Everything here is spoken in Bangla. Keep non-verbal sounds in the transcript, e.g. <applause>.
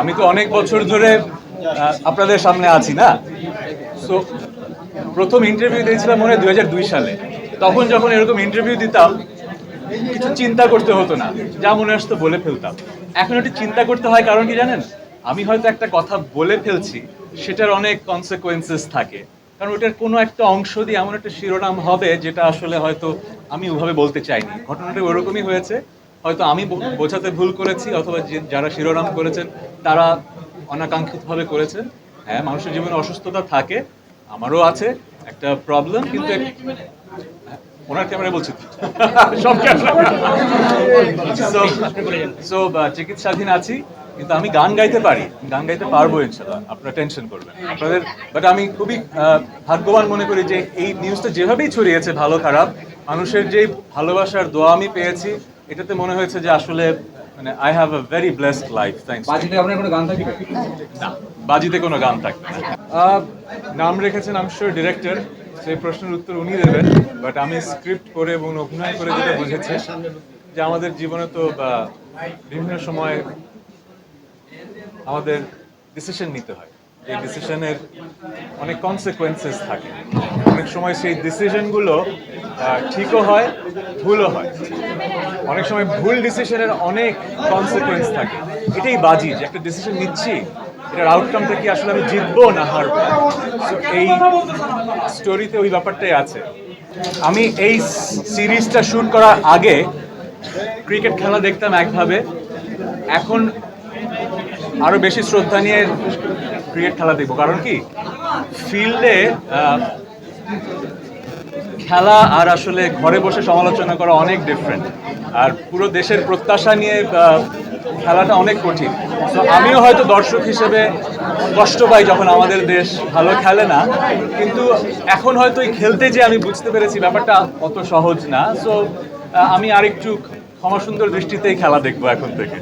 আমি তো অনেক বছর ধরে আপনাদের সামনে আছি, না? সো প্রথম ইন্টারভিউ দিয়েছিলাম মনে হয় দু হাজার দুই সালে। তখন যখন এরকম ইন্টারভিউ দিতাম, কিছু চিন্তা করতে হতো না। যা মনে আসতো বলে ফেলতাম। এখন একটু চিন্তা করতে হয় কারণ কি জানেন? আমি হয়তো একটা কথা বলে ফেলছি, সেটার অনেক কনসিকোয়েন্সেস থাকে। কারণ ওটার কোনো একটা অংশ দিয়ে এমন একটা শিরোনাম হবে, যেটা আসলে হয়তো আমি ওভাবে বলতে চাইনি। ঘটনাটা ওরকমই হয়েছে। হয়তো আমি বোঝাতে ভুল করেছি অথবা যারা শিরোনাম করেছেন তারা অনাকাঙ্ক্ষিতভাবে করেছেন। হ্যাঁ মানুষের জীবনে অসুস্থতা থাকে আমারও আছে একটা প্রবলেম কিন্তু হ্যাঁ, ওনার ক্যামেরা বলছি <laughs> সব সো চিকিৎসাধীন আছি কিন্তু আমি গান গাইতে পারি গান গাইতে পারব ইনশাল্লাহ আপনারা টেনশন করবেন আপনাদের বাট আমি খুবই ভাগ্যবান মনে করি যে এই নিউজটা যেভাবেই ছড়িয়েছে ভালো খারাপ মানুষের যে ভালোবাসার দোয়া আমি পেয়েছি এটাতে মনে হয়েছে যে আসলে মানে I have a very blessed life thanks বাজিতে আপনার কোনো গান থাকবে? না বাজিতে কোনো গান থাকবে না। নাম রেখেছেন আমি ডিরেক্টর সেই প্রশ্নের উত্তর উনি দেবেন বাট আমি স্ক্রিপ্ট করে এবং অভিনয় করে যেটা বুঝেছি যে আমাদের জীবনে তো বিভিন্ন সময় আমাদের ডিসিশন নিতে হয়। এই ডিসিশনের অনেক কনসিকোয়েন্সেস থাকে। অনেক সময় সেই ডিসিশনগুলো ঠিকও হয়, ভুলও হয়। অনেক সময় ভুল ডিসিশনের অনেক কনসিকোয়েন্স থাকে। এটাই বাজি যে একটা ডিসিশন নিচ্ছি, এটার আউটকামটা কি আসলে আমি জিতবো না হারবো? এই স্টোরিতে ওই ব্যাপারটাই আছে। আমি এই সিরিজটা শুট করার আগে ক্রিকেট খেলা দেখতাম একভাবে। এখন আরও বেশি শ্রদ্ধা নিয়ে ক্রিকেট খেলা দেখব। কারণ কি? ফিল্ডে খেলা আর আসলে ঘরে বসে সমালোচনা করা অনেক ডিফারেন্ট আর পুরো দেশের প্রত্যাশা নিয়ে খেলাটা অনেক কঠিন। তো আমিও হয়তো দর্শক হিসেবে কষ্ট পাই যখন আমাদের দেশ ভালো খেলে না। কিন্তু এখন হয়তো এই খেলতে যে আমি বুঝতে পেরেছি ব্যাপারটা অত সহজ না। সো আমি আরেকটু ক্ষমা সুন্দর দৃষ্টিতেই খেলা দেখব এখন থেকে।